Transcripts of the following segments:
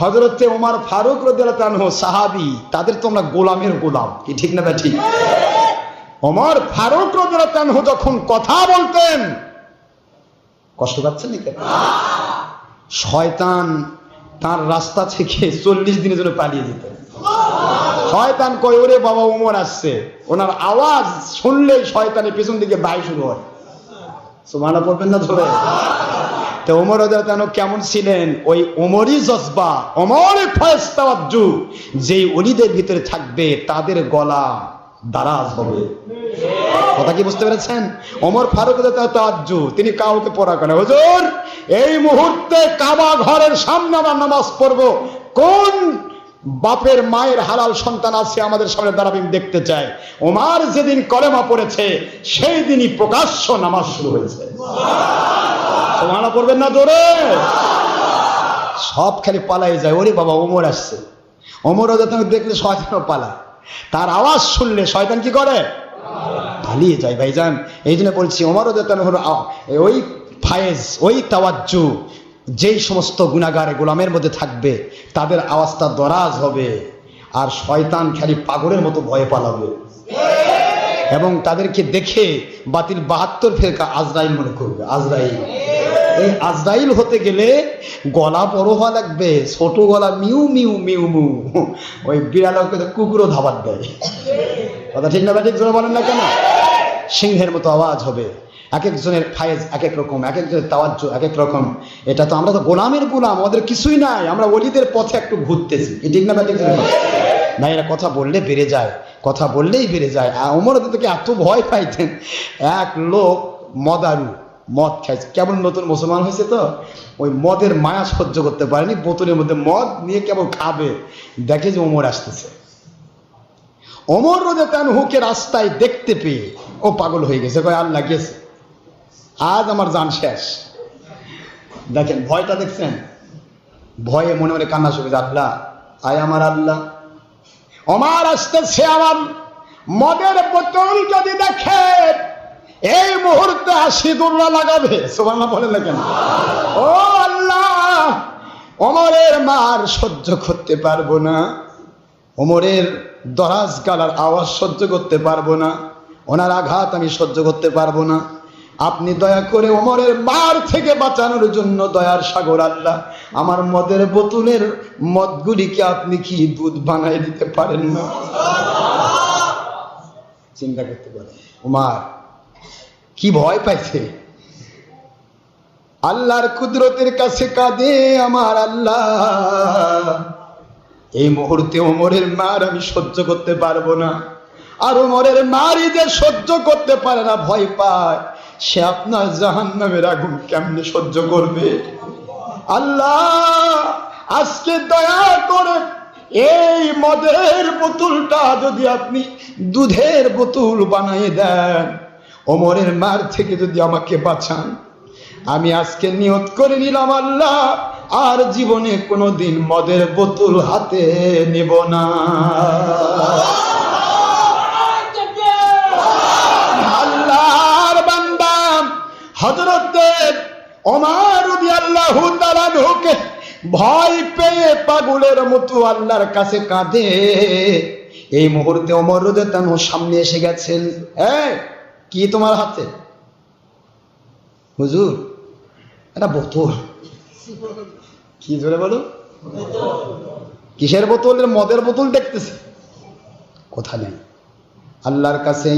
হজরতে ওমার ফারুক রদিয়ালহ সাহাবি, তাদের তোমরা গোলামের গোলাম, কি ঠিক না ঠিক ওমর ফারুক রদিয়ালহ যখন কথা বলতেন, কষ্ট পাচ্ছেন নাকি? শয়তান তার রাস্তা থেকে চল্লিশ দিনের জন্য পালিয়ে যেতেন শয়তান কয়, ওরে বাবা, ওমর আসছে। ওনার আওয়াজ শুনলেই শয়তানের পেছন দিকে বাই শুরু হয়। সুমানা পড়বেন না ধরে? তো ওমর কেন কেমন ছিলেন? ওই ওমরই জজবা ওমরই ফয়েস্তাওয়াজ্জু যেই অলিদের ভিতরে থাকবে, তাদের গলা দারাজ হবে। কথা কি বুঝতে পেরেছেন? ওমর ফারুক তিনি কাউকে পড়া করেন। হুজুর, এই মুহূর্তে কাবা ঘরের সামনে আমরা নামাজ পড়ব। কোন বাপের মায়ের হালাল সন্তান আছে আমাদের সামনে দাঁড়াবে দেখতে চাই। ওমার যেদিন কলেমা পড়েছে, সেই দিনই প্রকাশ্য নামাজ শুরু হয়েছে। সোমানা পড়বেন না জোরে। সব খালি পালাই যায়। ওরে বাবা, ওমর আসছে। ওমর যখন দেখলে শয়তানও পালায়। তার আওয়াজ শুনলে শয়তান কি করে? পালিয়ে যায়। ভাইজান, এই জন্য বলছি, ওমরও যেতেন হলো ওই ফায়েজ, ওই তাওয়াজ্জু, যেই সমস্ত গুণাগারে গোলামের মধ্যে থাকবে, তাদের আওয়াজটা দরাজ হবে। আর শয়তান খালি পাগলের মতো ভয়ে পালাবে। এবং তাদেরকে দেখে বাতিল বাহাত্তর ফেরকা আজরাইল মনে করবে। আজরাইল। এই আজরাইল হতে গেলে গলা বড় হওয়া লাগবে, ছোট গলা মিউ মিউ মিউ মিউ ওই বিড়ালকে কুকুরও ধাবার দেয়। কথা ঠিক না ঠিক জোরে বলেন না কেন? সিংহের মতো আওয়াজ হবে। এক একজনের ফায়েজ এক এক রকম এক একজনের তাওয়াজ্জ এক এক রকম। এটা তো আমরা তো গোলামের গোলাম, আমাদের কিছুই নাই। আমরা অলিদের পথে একটু ঘুরতেছি। ঠিক না ঠিক? ভাই এরা কথা বললে বেড়ে যায়, কথা বললেই বেড়ে যায়। ওমর থেকে এত ভয় পাইতেন। এক লোক মদারু মদ খাইছে। কেমন নতুন মুসলমান হয়েছে তো? ওই মদের মায়া সহ্য করতে পারেনি। বোতলের মধ্যে মদ নিয়ে কেমন খাবে। দেখে যে ওমর আসতেছে। অমর রোদে তানহুকে রাস্তায় দেখতে পেয়ে ও পাগল হয়ে গেছে। কয়, আল্লাহ গেছে আজ আমার জান শেষ। দেখেন, ভয়টা দেখছেন? ভয়ে মনে মনে কান্না শুরু আল্লাহ, আয় আমার আল্লাহ। আমার আসতেছে আমার মদের বোতল যদি দেখে এই মুহূর্তে আশিদুল্লাহ লাগাবে। সোমানা বলেন না কেন? ও আল্লাহ, অমরের মার সহ্য করতে পারব না। অমরের দরাজ গালার আওয়াজ সহ্য করতে পারব না। ওনার আঘাত আমি সহ্য করতে পারব না। আপনি দয়া করে ওমরের মার থেকে বাঁচানোর জন্য দয়ার সাগর আল্লাহ, আমার মদের বোতলের মদগুলিকে আপনি কি দুধ বানাই দিতে পারেন না? চিন্তা করতে পারেন। উমার কি ভয় পাইছে? আল্লাহর কুদরতের কাছে কাঁদে আমার আল্লাহ। এই মুহূর্তে ওমরের মার আমি সহ্য করতে পারব না। আর ওমরের মারই যে সহ্য করতে পারে না, ভয় পায়। সে আপনার জাহান নামের আগুন কেমনে সহ্য করবে? আল্লাহ, আজকে দয়া করে এই মদের বোতলটা যদি আপনি দুধের বোতল বানিয়ে দেন ওমরের মার থেকে যদি আমাকে বাঁচান, আমি আজকে নিয়ত করে নিলাম আল্লাহ, আর জীবনে কোনোদিন মদের বোতল হাতে নেব না। আল্লাহর বান্দা হযরতের ওমর তাআলা হুকে ভয় পেয়ে পাগলের মতো আল্লাহর কাছে কাঁদে। এই মুহূর্তে রাদিয়াল্লাহু সামনে এসে গেছেন। এই কি তোমার হাতে? হুজুর এটা বোতল কি জোরে বলো? কিসের বোতলের মদের বোতল দেখতেছে। কোথা নেই। আল্লাহর কাছে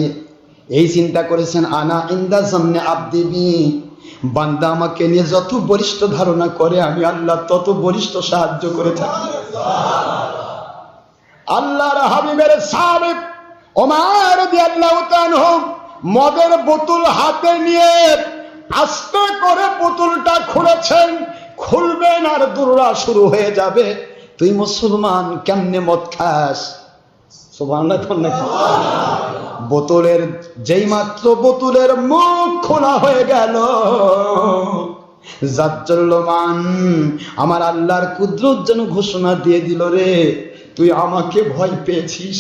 এই চিন্তা করেছেন, আনা ইন্দা সামনে আবদিবি বান্দা আমাকে নিয়ে যত বরিষ্ঠ ধারণা করে, আমি আল্লাহ তত বরিষ্ঠ সাহায্য করে থাকি। আল্লাহর হাবিবের সাহেব ওমার রাদিয়াল্লাহু তাআলা মদের বোতল হাতে নিয়ে আস্তে করে বোতলটা খুলেছেন। খুলবেন আর দুর্রা শুরু হয়ে যাবে। তুই মুসলমান, কেমনে মদ খাস? বোতলের, যেই মাত্র বোতলের মুখ খোলা হয়ে গেল, জাজ্জল্যমান, আমার আল্লাহর কুদরত যেন ঘোষণা দিয়ে দিল রে। তুই আমাকে ভয় পেয়েছিস।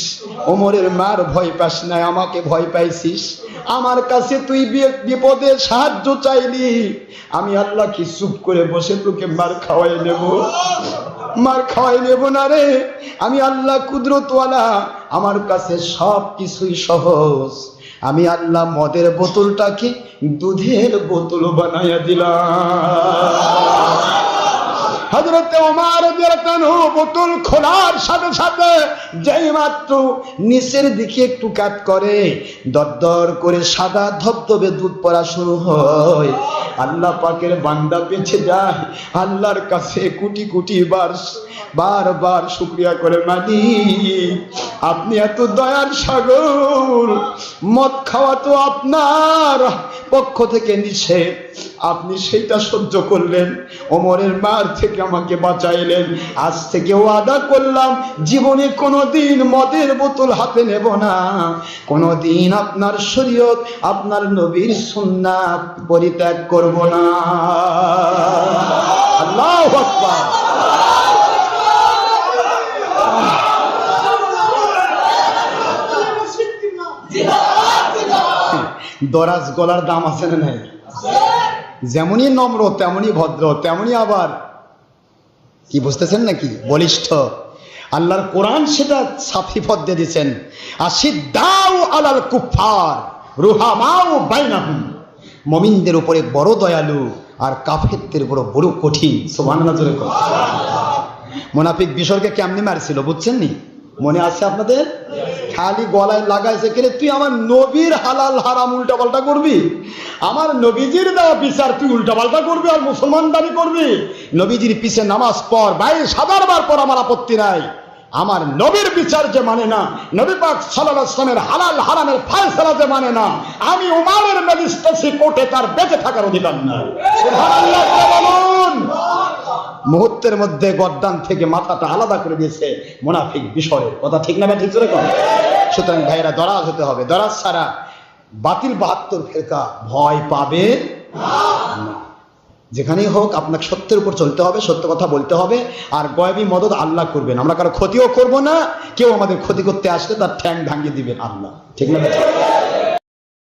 ওমরের মার ভয় পাস নাই, আমাকে ভয় পাইছিস। আমার কাছে তুই বিপদে সাহায্য চাইলি। আমি আল্লাহ কি চুপ করে বসে তোকে মার খাওয়াই নেব। মার খাওয়াই নেব না রে। আমি আল্লাহ কুদরতওয়ালা, আমার কাছে সব কিছুই সহজ। আমি আল্লাহ মদের বোতলটাকে দুধের বোতল বানাইয়া দিলাম। হজরতে ওমার বোতল খোলার সাথে সাথে যেই মাত্র নিচের দিকে একটু কাট করে, দরদর করে সাদা ধবধবে দুধ পড়া শুরু হয়। আল্লাহ পাকের বান্দা বেঁচে যায়, আল্লাহর কাছে কুটি কুটি বার বারবার শুক্রিয়া করে মানি আপনি এত দয়ার সাগর, মদ খাওয়া তো আপনার পক্ষ থেকে নিষেধ। আপনি সেটা সহ্য করলেন ওমরের মার থেকে আমাকে বাঁচাইলেন। আজ থেকে ওয়াদা করলাম, জীবনে কোনোদিন মদের বোতল হাতে নেব না। কোনোদিন আপনার শরীয়ত, আপনার নবীর সুন্নাত পরিত্যাগ করব না। আল্লাহ আকবার। দরাজ গলার দাম আছে না নাই? যেমনই নম্র, তেমনই ভদ্র, তেমনই আবার কি বুঝতেছেন নাকি? বলিষ্ঠ। আল্লাহর কোরআন সেটা সাফি পদ্মে দিয়েছেন। আসিদ্দাও আলাল কুফার রুহামাও বাইনাহুম। মমিনদের উপরে বড় দয়ালু আর কাফেরদের উপর বড় কঠিন। কর। মোনাফিক বিসর্গে কেমনি মারছিল, বুঝছেন নি? মনে আছে আপনাদের? খালি গলায় লাগাইছে কেরে তুই আমার নবীর হালাল হারাম উল্টা পাল্টা করবি? আমার নবীজির দেওয়া বিচার তুই উল্টা পাল্টা করবি আর মুসলমান দাবি করবি? নবীজির পিছে নামাজ পড়, বাইশ হাজার বার পর আমার আপত্তি নাই। আমার নবীর বিচার যে মানে না, নবী পাক সাল্লাল্লাহু হালাল হারামের ফয়সালা যে মানে না, আমি উমারের ম্যাজিস্ট্রেসি কোর্টে তার বেঁচে থাকার অধিকার বলুন মুহূর্তের মধ্যে গদ্দান থেকে মাথাটা আলাদা করে দিয়েছে মোনাফিক বিষয়ে কথা ঠিক না ঠিক করে সুতরাং ভাইরা, দরাজ হতে হবে। দরাজ ছাড়া বাতিল বাহাত্তর ফেরকা ভয় পাবে যেখানেই হোক, আপনাকে সত্যের উপর চলতে হবে, সত্য কথা বলতে হবে, আর গয়বী মদত আল্লাহ করবেন। আমরা কারও ক্ষতিও করব না, কেউ আমাদের ক্ষতি করতে আসলে তার ঠ্যাং ভাঙিয়ে দিবেন আল্লাহ। ঠিক না?